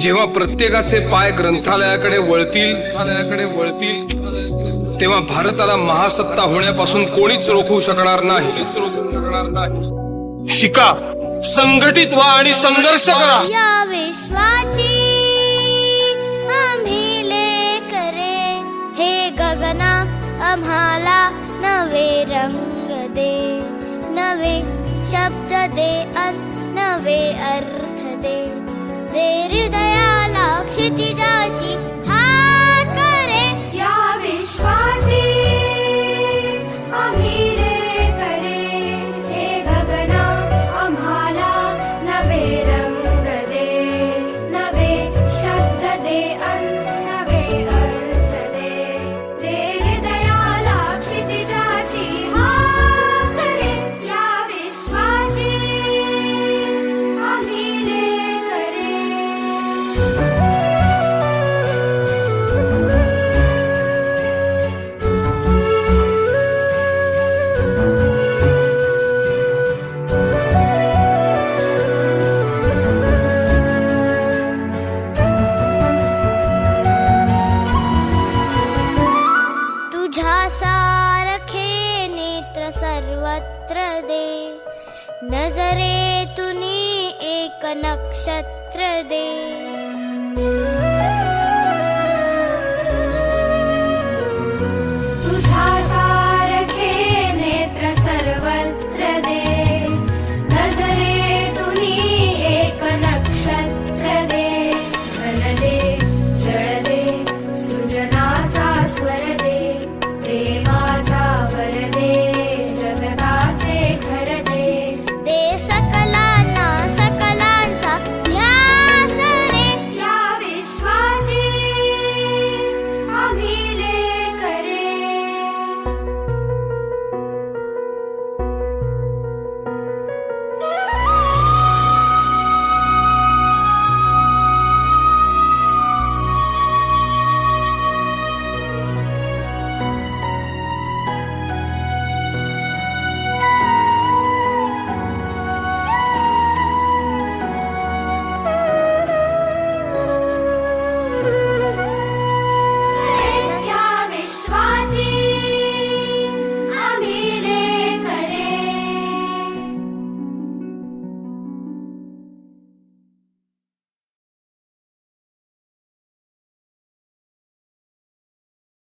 जेव्हा प्रत्येकाचे पाय ग्रंथालयाकडे वळतील ग्रंथालयाकडे वळतील तेव्हा भारताला महासत्ता होण्यापासून कोणीच रोखू शकणार नाही. शिका. संघटित व्हा आणि संघर्ष करा. या विश्वाची आम्ही लेकरे. हे गगना आम्हाला नवे रंग दे. नवे शब्द दे अन नवे अर्थ दे. दे हृदया सारखे नेत्र सर्वत्र दे. नजरे तुनी एक नक्षत्र दे. 你